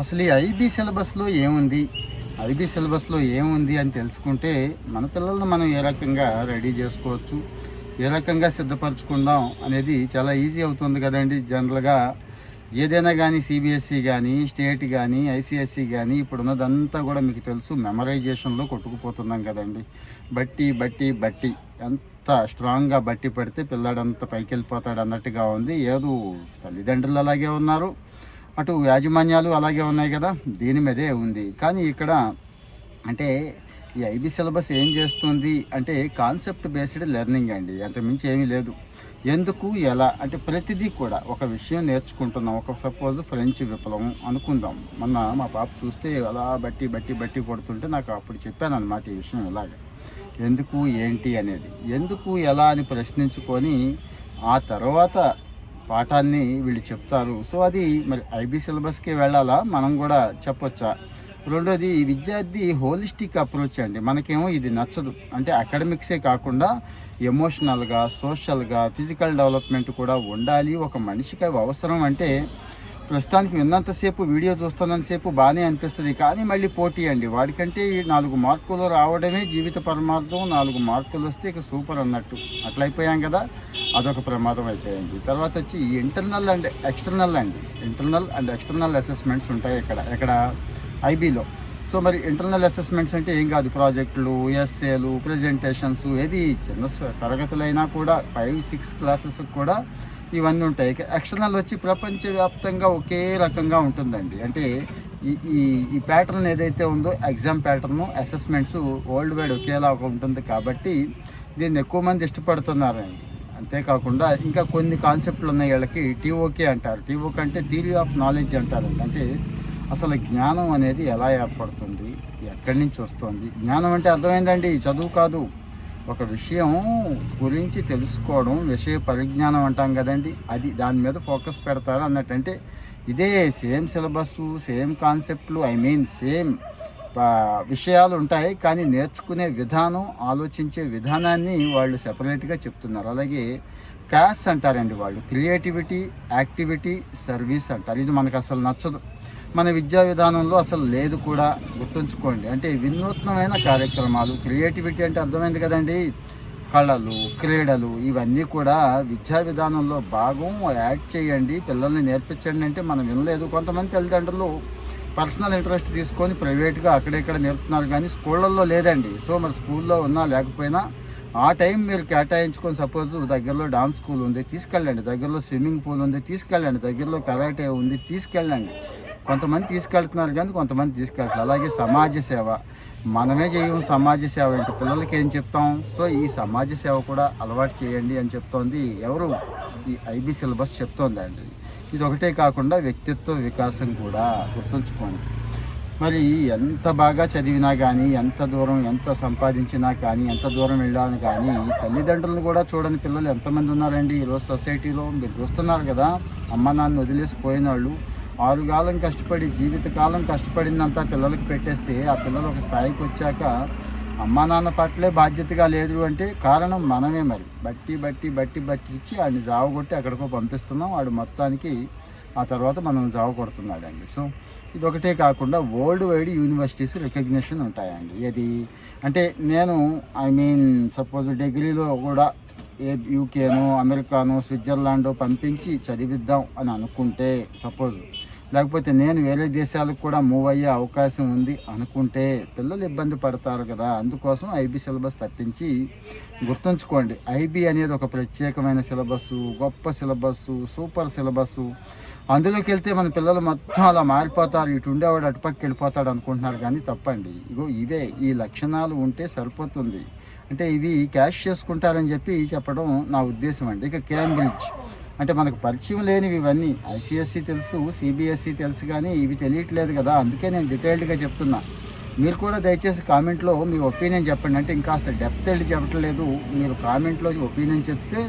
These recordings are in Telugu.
అసలు ఈ ఐబీ సిలబస్లో ఏముంది? ఐబీ సిలబస్లో ఏముంది అని తెలుసుకుంటే మన పిల్లల్ని మనం ఏ రకంగా రెడీ చేసుకోవచ్చు ఏ రకంగా సిద్ధపరచుకుందాం అనేది చాలా ఈజీ అవుతుంది కదండి. జనరల్గా ఏదైనా కానీ సిబిఎస్ఈ కానీ స్టేట్ కానీ ఐసిఎస్సి కానీ ఇప్పుడు ఉన్నదంతా కూడా మీకు తెలుసు మెమరైజేషన్లో కొట్టుకుపోతున్నాం కదండి. బట్టి బట్టి బట్టి. ఎంత స్ట్రాంగ్గా బట్టి పడితే పిల్లాడంత పైకి వెళ్ళిపోతాడు అన్నట్టుగా ఉంది. ఏదో తల్లిదండ్రులు అలాగే ఉన్నారు. అటు యాజమాన్యాలు అలాగే ఉన్నాయి కదా దీని మీదే ఉంది. కానీ ఇక్కడ అంటే ఈ ఐబీ సిలబస్ ఏం చేస్తుంది అంటే కాన్సెప్ట్ బేస్డ్ లెర్నింగ్ అండి. అంత మించి ఏమీ లేదు. ఎందుకు ఎలా? అంటే ప్రతిదీ కూడా ఒక విషయం నేర్చుకుంటున్నాం. ఒక సపోజ్ ఫ్రెంచ్ విప్లవం అనుకుందాం. మొన్న మా పాప చూస్తే అలా బట్టి బట్టి బట్టి కొడుతుంటే నాకు అప్పుడు చెప్పాను అనమాట ఈ విషయం ఇలాగ. ఎందుకు ఏంటి అనేది. ఎందుకు ఎలా అని ప్రశ్నించుకొని ఆ తర్వాత పాఠాన్ని వీళ్ళు చెప్తారు. సో అది మరి ఐబీ సిలబస్కే వెళ్ళాలా? మనం కూడా చెప్పొచ్చా? రెండోది విద్యార్థి హోలిస్టిక్ అప్రోచ్ అండి. మనకేమో ఇది నచ్చదు. అంటే అకాడమిక్సే కాకుండా ఎమోషనల్గా సోషల్గా ఫిజికల్ డెవలప్మెంట్ కూడా ఉండాలి. ఒక మనిషికి అవసరం అంటే ప్రస్తుతానికి విన్నంతసేపు వీడియో చూస్తున్నంతసేపు బాగానే అనిపిస్తుంది. కానీ మళ్ళీ పోటీ అండి. వాడికంటే ఈ నాలుగు మార్కులు రావడమే జీవిత పరమార్థం. నాలుగు మార్కులు వస్తే ఇక సూపర్ అన్నట్టు. అట్లయిపోయాం కదా. అదొక ప్రమాదం అయిపోయింది. తర్వాత వచ్చి ఇంటర్నల్ అండ్ ఎక్స్టర్నల్ అండి. ఇంటర్నల్ అండ్ ఎక్స్టర్నల్ అసెస్మెంట్స్ ఉంటాయి ఇక్కడ. ఇక్కడ ఐబీలో. సో మరి ఇంటర్నల్ అసెస్మెంట్స్ అంటే ఏం కాదు. ప్రాజెక్టులు ఎస్ఏలు ప్రజెంటేషన్స్ ఏది చిన్న తరగతులైనా కూడా ఫైవ్ సిక్స్ క్లాసెస్ కూడా ఇవన్నీ ఉంటాయి. ఎక్స్టర్నల్ వచ్చి ప్రపంచవ్యాప్తంగా ఒకే రకంగా ఉంటుందండి. అంటే ఈ ఈ ఈ ప్యాటర్న్ ఏదైతే ఉందో exam pattern assessments worldwide ఒకేలా ఉంటుంది కాబట్టి దీన్ని ఎక్కువ మంది ఇష్టపడుతున్నారండి. అంతేకాకుండా ఇంకా కొన్ని కాన్సెప్ట్లు ఉన్నాయి వీళ్ళకి. టీఓకే అంటారు. టీఓకే అంటే థియరీ ఆఫ్ నాలెడ్జ్ అంటారు అంటే అసలు జ్ఞానం అనేది ఎలా ఏర్పడుతుంది? ఎక్కడి నుంచి వస్తుంది? జ్ఞానం అంటే అర్థమైందండి. చదువు కాదు. ఒక విషయం గురించి తెలుసుకోవడం విషయ పరిజ్ఞానం అంటాం కదండి. అది దాని మీద ఫోకస్ పెడతారు అన్నట్టు. అంటే ఇదే సేమ్ సిలబస్ సేమ్ కాన్సెప్ట్లు ఐ మీన్ సేమ్ విషయాలు ఉంటాయి. కానీ నేర్చుకునే విధానం ఆలోచించే విధానాన్ని వాళ్ళు సెపరేట్గా చెప్తున్నారు. అలాగే క్యాష్ అంటారండి వాళ్ళు. క్రియేటివిటీ యాక్టివిటీ సర్వీస్ అంటారు. ఇది మనకు అసలు నచ్చదు. మన విద్యా విధానంలో అసలు లేదు కూడా గుర్తుంచుకోండి. అంటే వినూత్నమైన కార్యక్రమాలు క్రియేటివిటీ అంటే అర్థమైంది కదండి. కళలు క్రీడలు ఇవన్నీ కూడా విద్యా విధానంలో భాగం యాడ్ చేయండి. పిల్లల్ని నేర్పించండి అంటే మనం వినలేదు. కొంతమంది తల్లిదండ్రులు పర్సనల్ ఇంట్రెస్ట్ తీసుకొని ప్రైవేట్గా అక్కడెక్కడ నేర్పుతున్నారు కానీ స్కూళ్ళల్లో లేదండి. సో మరి స్కూల్లో ఉన్నా లేకపోయినా ఆ టైం మీరు కేటాయించుకొని సపోజ్ దగ్గరలో డాన్స్ స్కూల్ ఉంది తీసుకెళ్ళండి. దగ్గరలో స్విమ్మింగ్ పూల్ ఉంది తీసుకెళ్ళండి. దగ్గరలో కరాటే ఉంది తీసుకెళ్ళండి. కొంతమంది తీసుకెళ్తున్నారు కానీ కొంతమంది తీసుకెళ్ళట్లేదు అలాగే సమాజ సేవ. మనమే చేయము సమాజ సేవ. ఏంటి పిల్లలకి ఏం చెప్తాం? సో ఈ సమాజ సేవ కూడా అలవాటు చేయండి అని చెప్తోంది. ఎవరు? ఈ ఐబీ సిలబస్ చెప్తోంది అండి. ఇది ఒకటే కాకుండా వ్యక్తిత్వ వికాసం కూడా గుర్తుంచుకోండి. మరి ఎంత బాగా చదివినా కానీ ఎంత దూరం ఎంత సంపాదించినా కానీ ఎంత దూరం వెళ్ళాను కానీ తల్లిదండ్రులను కూడా చూడని పిల్లలు ఎంతమంది ఉన్నారండి? ఈరోజు సొసైటీలో మీరు చూస్తున్నారు కదా అమ్మ నాన్న వదిలేసి పోయిన వాళ్ళు ఆరుగాలం కష్టపడి జీవితకాలం కష్టపడిందంతా పిల్లలకు పెట్టేస్తే ఆ పిల్లలు ఒక స్థాయికి వచ్చాక అమ్మా నాన్న పట్లే బాధ్యతగా లేదు అంటే కారణం మనమే మరి. బట్టి బట్టి బట్టి బట్టి ఇచ్చి వాడిని జావ కొట్టి ఎక్కడికో పంపిస్తున్నాం. వాడు మొత్తానికి ఆ తర్వాత మనం జావ కొడుతున్నాడండి. సో ఇది ఒకటే కాకుండా వరల్డ్ వైడ్ యూనివర్సిటీస్ రికగ్నిషన్ ఉంటాయండి. ఇది అంటే నేను ఐ మీన్ సపోజ్ డిగ్రీలో కూడా ఏ యూకేను అమెరికాను స్విట్జర్లాండ్ పంపించి చదివిద్దాం అని అనుకుంటే సపోజ్ లేకపోతే నేను వేరే దేశాలకు కూడా మూవ్ అయ్యే అవకాశం ఉంది అనుకుంటే పిల్లలు ఇబ్బంది పడతారు కదా. అందుకోసం ఐబీ సిలబస్ తప్పించి గుర్తుంచుకోండి. ఐబీ అనేది ఒక ప్రత్యేకమైన సిలబస్సు గొప్ప సిలబస్సు సూపర్ సిలబస్సు. అందులోకి వెళ్తే మన పిల్లలు మొత్తం అలా మారిపోతారు. ఇటు ఉండేవాడు అటుపక్క వెళ్ళిపోతాడు అనుకుంటున్నారు కానీ తప్పండి. ఇగో ఇవే ఈ లక్షణాలు ఉంటే సరిపోతుంది. అంటే ఇవి క్యాష్ చేసుకుంటారని చెప్పి చెప్పడం నా ఉద్దేశం అండి. ఇక కేంబ్రిడ్జ్ అంటే మనకు పరిచయం లేనివి ఇవన్నీ. ఐసీఎస్సి తెలుసు సిబిఎస్సి తెలుసు కానీ ఇవి తెలియట్లేదు కదా. అందుకే నేను డీటెయిల్డ్గా చెప్తున్నా. మీరు కూడా దయచేసి కామెంట్లో మీ ఒపీనియన్ చెప్పండి. అంటే ఇంకాస్త డెప్త్ వెళ్ళి చెప్పట్లేదు. మీరు కామెంట్లో ఒపీనియన్ చెప్తే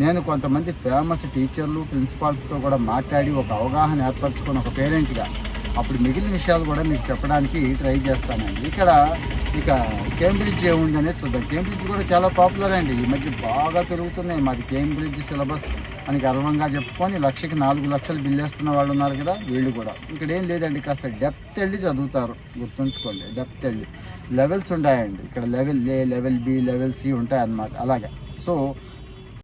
నేను కొంతమంది ఫేమస్ టీచర్లు ప్రిన్సిపాల్స్తో కూడా మాట్లాడి ఒక అవగాహన ఏర్పరచుకుని ఒక పేరెంట్గా అప్పుడు మిగిలిన విషయాలు కూడా మీకు చెప్పడానికి ట్రై చేస్తానండి. ఇక్కడ ఇక కేంబ్రిడ్జ్ ఏముంది అనేది చూద్దాం. కేంబ్రిడ్జ్ కూడా చాలా పాపులర్ అండి. ఈ మధ్య బాగా పెరుగుతున్నాయి. మాది కేంబ్రిడ్జ్ సిలబస్ అని గర్వంగా చెప్పుకొని లక్షకి నాలుగు లక్షలు బిల్లేస్తున్న వాళ్ళు ఉన్నారు కదా వీళ్ళు కూడా. ఇక్కడ ఏం లేదండి కాస్త డెప్త్ వెళ్ళి చదువుతారు. గుర్తుంచుకోండి డెప్త్ వెళ్ళి. లెవెల్స్ ఉంటాయండి. ఇక్కడ level A level B level C ఉంటాయి అన్నమాట అలాగే. సో